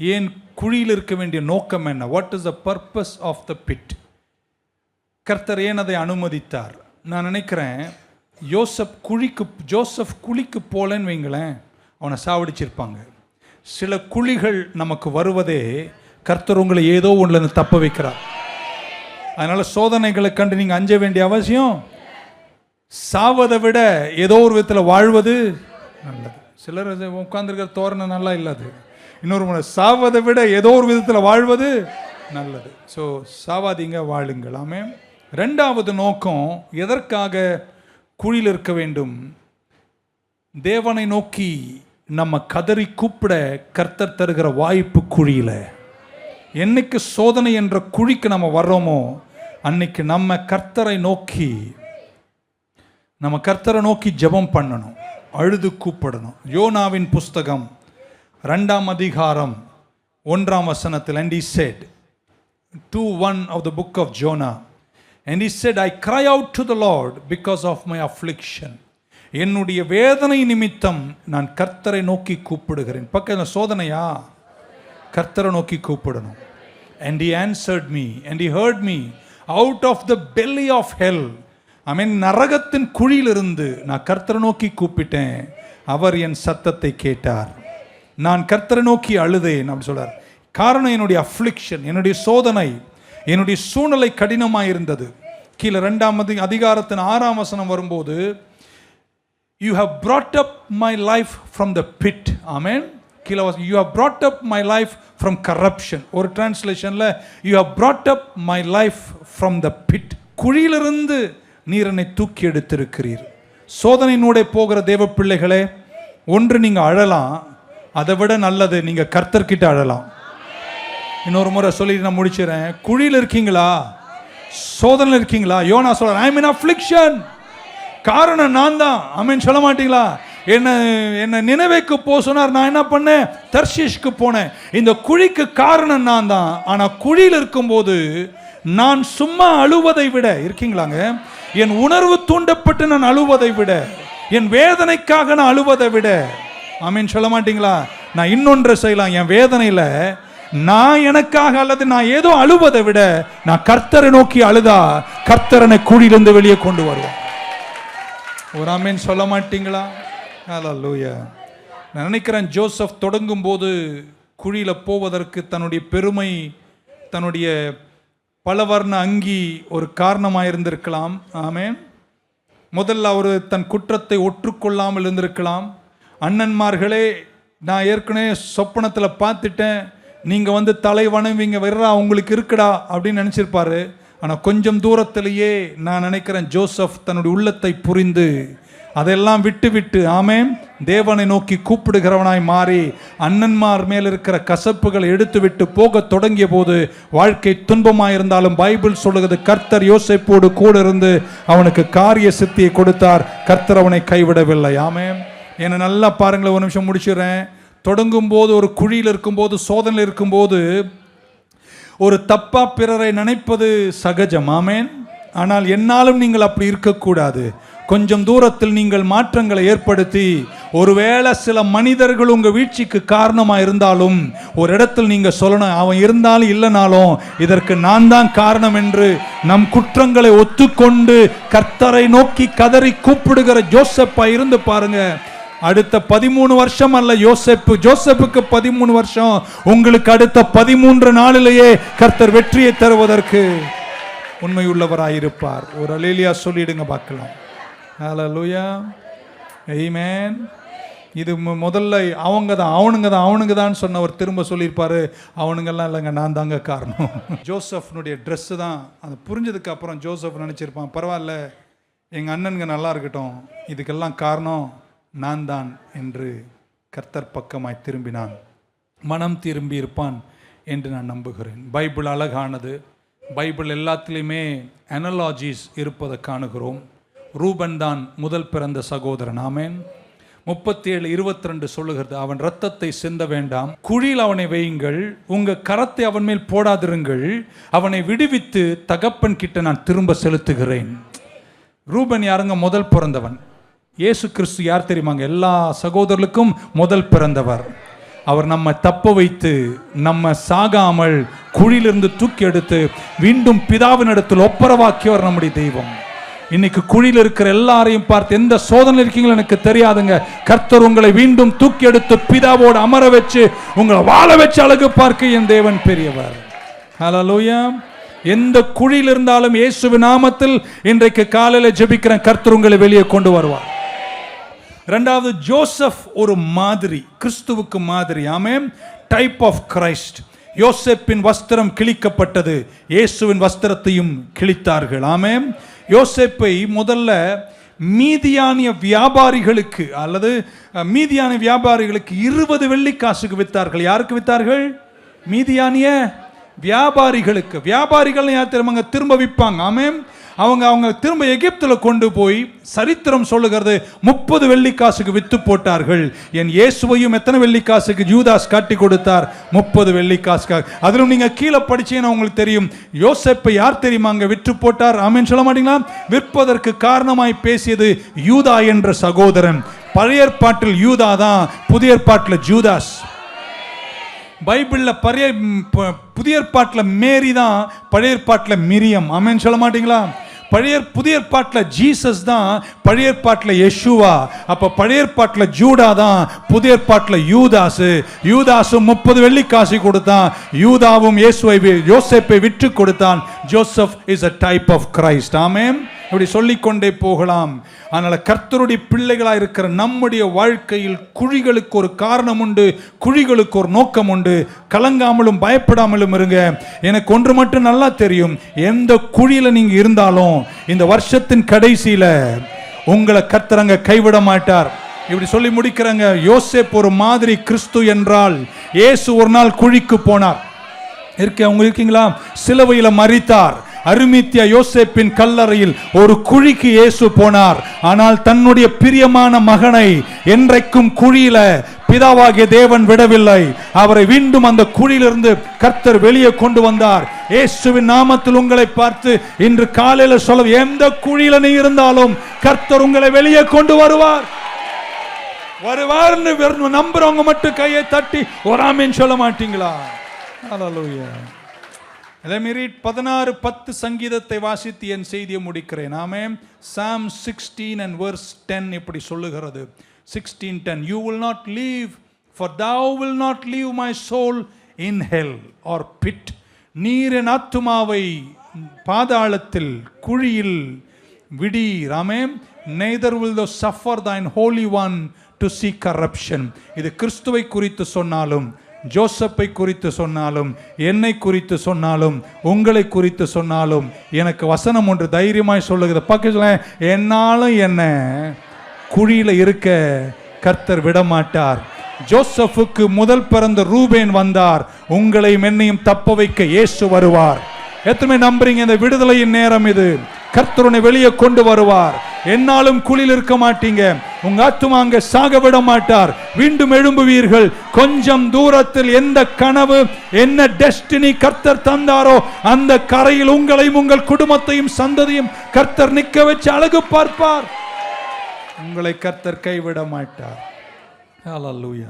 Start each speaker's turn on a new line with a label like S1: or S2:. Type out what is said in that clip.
S1: ஏன் குழியில் இருக்க வேண்டிய நோக்கம் என்ன? What is the purpose of the pit கர்த்தர் ஏன் அதை அனுமதித்தார்? நான் நினைக்கிறேன் யோசப் குழிக்கு ஜோசப் குழிக்கு போலன்னு வைங்களேன் அவனை சாவடிச்சிருப்பாங்க. சில குழிகள் நமக்கு வருவதே கர்த்தர் உங்களை ஏதோ ஒன்றுல தப்ப வைக்கிறார். அதனால் சோதனைகளை கண்டு நீங்கள் அஞ்ச வேண்டிய அவசியம்? சாவதை விட ஏதோ ஒரு விதத்தில் வாழ்வது நல்லது. சிலர் உட்காந்துருக்கிற தோரணை நல்லா இல்லாது. இன்னொரு முறை சாவதை விட ஏதோ ஒரு விதத்தில் வாழ்வது நல்லது. ஸோ சாவாதீங்க வாழுங்கள். ஆமே ரெண்டாவது நோக்கம் எதற்காக குழியில் இருக்க வேண்டும்? தேவனை நோக்கி நம்ம கதறி கூப்பிட கர்த்தர் தருகிற வாய்ப்பு குழியில். என்னைக்கு சோதனை என்ற குழிக்கு நம்ம வர்றோமோ அன்னைக்கு நம்ம கர்த்தரை நோக்கி நம்ம கர்த்தரை நோக்கி ஜெபம் பண்ணணும் அழுது கூப்பிடணும். யோனாவின் புஸ்தகம் ரெண்டாம் அதிகாரம் ஒன்றாம் வசனத்தில் and he said two one of the book of Jonah and he said I cry out to the Lord because of my affliction என்னுடைய வேதனை நிமித்தம் நான் கர்த்தரை நோக்கி கூப்பிடுகிறேன் பக்கத்தில் சோதனையா கர்த்தரை நோக்கி கூப்பிடணும் and he answered me and he heard me out of the belly of hell I mean நரகத்தின் குழியிலிருந்து நான் கர்த்தரை நோக்கி கூப்பிட்டேன் அவர் என் சத்தத்தை கேட்டார் நான் கர்த்தரை நோக்கி அழுதேன் அப்படி சொல்றார். காரணம் என்னுடைய அஃப்ளிக்ஷன் என்னுடைய சோதனை என்னுடைய சூழ்நிலை கடினமாக இருந்தது. கீழே ரெண்டாம் அதிகாரத்தின் ஆறாம் வசனம் வரும்போது you have brought up my life from the pit amen கீழே you have brought up my life from corruption ஒரு டிரான்ஸ்லேஷனில் you have brought up my life from the pit குழியிலிருந்து நீர் என்னை தூக்கி எடுத்திருக்கிறீர். சோதனையினூடே போகிற தேவ பிள்ளைகளே ஒன்று நீங்கள் அழலாம் அதை விட நல்லது நீங்கள் கர்த்தர்கிட்ட அழலாம். இன்னொரு முறை சொல்லி நான் முடிச்சிடறேன் குழியில் இருக்கீங்களா? சோதனை இருக்கீங்களா? யோனா சொல்கிறேன் ஐ மீன் அஃப்ளிக்ஷன் காரணம் நான் தான். அமீன் சொல்ல மாட்டீங்களா? என்ன என்ன நினைவேக்கு போக சொன்னார். நான் என்ன பண்ணேன்? தர்ஷிஷ்க்கு போனேன். இந்த குழிக்கு காரணம் நான் தான். ஆனால் குழியில் இருக்கும்போது நான் சும்மா அழுவதை விட இருக்கீங்களாங்க? என் உணர்வு தூண்டப்பட்டு நான் அழுவதை விட என் வேதனைக்காக நான் அழுவதை விட ஆமீன் சொல்ல மாட்டீங்களா? நான் இன்னொன்றை செய்யலாம். என் வேதனையில் நான் எனக்காக அல்லது நான் ஏதோ அழுவதை விட நான் கர்த்தரை நோக்கி அழுதா கர்த்தரனை குழியிலிருந்து வெளியே கொண்டு வருவேன் ஒரு ஆமீன் சொல்ல மாட்டீங்களா? ஹalleluya நான் நினைக்கிறேன் ஜோசப் தொடங்கும் போது குழியில் போவதற்கு தன்னுடைய பெருமை தன்னுடைய பலவர்ண அங்கி ஒரு காரணமாக இருந்திருக்கலாம் ஆமேன். முதல்ல அவர் தன் குற்றத்தை ஒற்றுக்கொள்ளாமல் இருந்திருக்கலாம். அண்ணன்மார்களே நான் ஏற்கனவே சொப்பனத்தில் பார்த்துட்டேன். நீங்கள் வந்து தலை வணவிங்க வர்றா உங்களுக்கு இருக்குடா அப்படின்னு நினச்சிருப்பாரு. ஆனால் கொஞ்சம் தூரத்திலேயே நான் நினைக்கிறேன் ஜோசப் தன்னுடைய உள்ளத்தை புரிந்து அதெல்லாம் விட்டு விட்டு ஆமேன் தேவனை நோக்கி கூப்பிடுகிறவனாய் மாறி அண்ணன்மார் மேல் இருக்கிற கசப்புகளை எடுத்து விட்டு போக தொடங்கிய போது வாழ்க்கை துன்பமாக இருந்தாலும் பைபிள் சொல்லுகிறது கர்த்தர் யோசைப்போடு கூட இருந்து அவனுக்கு காரிய சித்தியை கொடுத்தார். கர்த்தர் அவனை கைவிடவில்லை ஆமேன். என்னை நல்லா பாருங்களேன் ஒரு நிமிஷம் முடிச்சிடுறேன். தொடங்கும் போது ஒரு குழியில் இருக்கும்போது சோதனையில் இருக்கும்போது ஒரு தப்பா பிறரை நினைப்பது சகஜம் ஆமேன். ஆனால் என்னாலும் நீங்கள் அப்படி இருக்கக்கூடாது. கொஞ்சம் தூரத்தில் நீங்கள் மாற்றங்களை ஏற்படுத்தி ஒருவேளை சில மனிதர்கள் உங்கள் வீழ்ச்சிக்கு காரணமாக இருந்தாலும் ஒரு இடத்தில் நீங்கள் சொல்லணும் அவன் இருந்தாலும் இல்லைனாலும் இதற்கு நான் தான் காரணம் என்று நம் குற்றங்களை ஒத்துக்கொண்டு கர்த்தரை நோக்கி கதறி கூப்பிடுகிற ஜோசப்பா இருந்து பாருங்கள் அடுத்த பதிமூணு வருஷம் அல்ல யோசெப்பு. ஜோசப்புக்கு பதிமூணு வருஷம். உங்களுக்கு அடுத்த பதிமூன்று நாளிலேயே கர்த்தர் வெற்றியை தருவதற்கு உண்மையுள்ளவராயிருப்பார். ஒரு அலேலியா சொல்லிடுங்க பார்க்கலாம். ஹalleluya. ஆமென் இது மு- முதல்ல அவங்க தான் அவனுங்க தான் அவனுங்க தான் சொன்னவர் திரும்ப சொல்லியிருப்பாரு. அவனுங்கெல்லாம் இல்லைங்க நான் தாங்க காரணம். ஜோசப்னுடைய ட்ரெஸ்ஸு தான் அது புரிஞ்சதுக்கு அப்புறம் ஜோசப் நினச்சிருப்பான். பரவாயில்ல எங்கள் அண்ணனுங்க நல்லா இருக்கட்டும். இதுக்கெல்லாம் காரணம். நான் தான் என்று கர்த்தர் பக்கமாய் திரும்பினான். மனம் திரும்பி இருப்பான் என்று நான் நம்புகிறேன். பைபிள் அழகானது. பைபிள் எல்லாத்துலேயுமே அனலாஜிஸ் இருப்பதை காணுகிறோம். ரூபன் தான் முதல் பிறந்த சகோதரன். ஆமேன். முப்பத்தி ஏழு இருபத்தி ரெண்டு சொல்லுகிறது அவன் ரத்தத்தை சிந்த வேண்டாம். குழியில் அவனை வையுங்கள். உங்க கரத்தை அவன் மேல் போடாதிருங்கள். அவனை விடுவித்து தகப்பன் கிட்ட நான் திரும்ப செலுத்துகிறேன். ரூபன் யாருங்க? முதல் பிறந்தவன். இயேசு கிறிஸ்து யார் தெரியுமாங்க? எல்லா சகோதரர்களுக்கும் முதல் பிறந்தவர். அவர் நம்ம தப்ப வைத்து நம்ம சாகாமல் குழியிலிருந்து தூக்கி எடுத்து மீண்டும் பிதாவினிடத்தில் ஒப்பரவாக்கியவர் நம்முடைய தெய்வம். இன்னைக்கு குழியில் இருக்கிற எல்லாரையும் பார்த்து எந்த சோதனை இருக்கீங்களோ எனக்கு தெரியாதுங்க. கர்த்தர் உங்களை மீண்டும் தூக்கி எடுத்து பிதாவோடு அமர வச்சு உங்களை வாழ வச்சு அழகு பார்க்க என் தேவன் பெரியவர். ஹalleluya எந்த குழியில் இருந்தாலும் இயேசுவின் நாமத்தில் இன்றைக்கு காலையில் ஜெபிக்கிறேன். கர்த்தர் உங்களை வெளியே கொண்டு வருவார். ரெண்டாவது ஜோசப் ஒரு மாதிரி கிறிஸ்துவுக்கு மாதிரி ஆமே டைப் ஆஃப் கிரைஸ்ட் யோசப்பின் வஸ்திரம் கிழிக்கப்பட்டது இயேசுவின் வஸ்திரத்தையும் கிழித்தார்கள் ஆமே யோசப்பை முதல்ல மீதியானிய வியாபாரிகளுக்கு அல்லது மீதியான வியாபாரிகளுக்கு இருபது வெள்ளி காசுக்கு வித்தார்கள். யாருக்கு வித்தார்கள்? மீதியானிய வியாபாரிகளுக்கு. வியாபாரிகள் யார் திரும்ப திரும்ப விற்பாங்க ஆமே அவங்க அவங்க திரும்ப எகிப்தில் கொண்டு போய் சரித்திரம் சொல்லுகிறது. முப்பது வெள்ளிக்காசுக்கு விற்று போட்டார்கள். என் இயேசுவையும் எத்தனை வெள்ளிக்காசுக்கு ஜூதாஸ் காட்டி கொடுத்தார்? முப்பது வெள்ளிக்காசுக்காக. அதிலும் நீங்கள் கீழே படிச்சீங்கன்னா உங்களுக்கு தெரியும். யோசேப்பை யார் தெரியுமா அங்கே விற்று போட்டார்? ஆமென் சொல்ல மாட்டீங்களா? விற்பதற்கு காரணமாய் பேசியது யூதா என்ற சகோதரன். பழைய ஏற்பாட்டில் யூதா தான் புதிய ஏற்பாட்டில் ஜூதாஸ். பைபிளில் பழைய புதிய ஏற்பாட்டில் மேரி தான் பழைய ஏற்பாட்டில் மிரியம். ஆமேன்னு சொல்ல மாட்டீங்களா? பழைய புதிய ஏற்பாட்டில் ஜீசஸ் தான் பழைய ஏற்பாட்டில் யெஷுவா அப்போ பழைய ஏற்பாட்டில் ஜூடா தான் புதிய ஏற்பாட்டில் யூதாசு யூதாசும் முப்பது வெள்ளி காசு கொடுத்தான். யூதாவும் இயேசுவை வி- யோசேப்பை விற்று கொடுத்தான். Joseph is a type of Christ amen இப்படி சொல்லிக்கொண்டே போகலாம். அதனால் கர்த்தருடைய பிள்ளைகளாக இருக்கிற நம்முடைய வாழ்க்கையில் குழிகளுக்கு ஒரு காரணம் உண்டு குழிகளுக்கு ஒரு நோக்கம் உண்டு. கலங்காமலும் பயப்படாமலும் இருங்க. எனக்கு ஒன்று மட்டும் நல்லா தெரியும். எந்த குழியில் நீங்கள் இருந்தாலும் இந்த வருஷத்தின் கடைசியில் உங்களை கர்த்தரங்க கைவிட மாட்டார். இப்படி சொல்லி முடிக்கிறாங்க. யோசேப் ஒரு மாதிரி கிறிஸ்து என்றால் இயேசு ஒரு நாள் குழிக்கு போனார். இருக்க அவங்க இருக்கீங்களா? சிலுவையில் மறித்தார் அருமித்திய யோசேப்பின் கல்லறையில் ஒரு குழிக்கு இயேசு போனார். ஆனால் தன்னுடைய பிரியமான மகனை என்றைக்கும் குழியில பிதாவாகிய தேவன் விடவில்லை. அவரை மீண்டும் அந்த குழியிலிருந்து கர்த்தர் வெளியே கொண்டு வந்தார். இயேசுவின் நாமத்தில் உங்களை பார்த்து இன்று காலையில சொல்ல எந்த குழியில நீ இருந்தாலும் கர்த்தர் உங்களை வெளியே கொண்டு வருவார். வருவார்னு வெறும் நம்புறவங்க மட்டும் கையை தட்டி ஒராமின்னு சொல்ல மாட்டீங்களா? Hallelujah. Let me பதினாறு பத்து சங்கீதத்தை வாசித்து என் செய்தியை முடிக்கிறேன். நாமே psalm sixteen and verse ten இப்படி சொல்லுகிறது. Sixteen ten you will not leave for thou will not leave my soul in hell or pit நீர் என் ஆத்துமாவை பாதாளத்தில் குழியில் விடீர். Amen neither will thou suffer thine holy one to see corruption இது கிறிஸ்துவை குறித்து சொன்னாலும் ஜோசப்பை குறித்து சொன்னாலும் என்னை குறித்து சொன்னாலும் உங்களை குறித்து சொன்னாலும் எனக்கு வசனம் ஒன்று தைரியமாய் சொல்லுகிறது. பக்கத்தில் என்னாலும் என்ன குழியில் இருக்க கர்த்தர் விடமாட்டார். ஜோசஃபுக்கு ஜோசப்புக்கு முதல் பிறந்த ரூபேன் வந்தார். உங்களையும் என்னையும் தப்ப வைக்க இயேசு வருவார். எத்தனை நம்புறீங்க? இந்த விடுதலையின் நேரம் இது. கர்த்தருனை வெளியே கொண்டு வருவார். என்னாலும் குளில் இருக்க மாட்டீங்க. உங்க ஆத்துமா அங்க சாக விட மாட்டார். மீண்டும் எழும்புவீர்கள். கொஞ்சம் தூரத்தில் எந்த கனவு என்ன டெஸ்டினி கர்த்தர் தந்தாரோ அந்த கரையில் உங்களையும் உங்கள் குடும்பத்தையும் சந்ததியும் கர்த்தர் நிக்க வச்சு அழகு பார்ப்பார். உங்களை கர்த்தர் கைவிட மாட்டார். ஹalleluya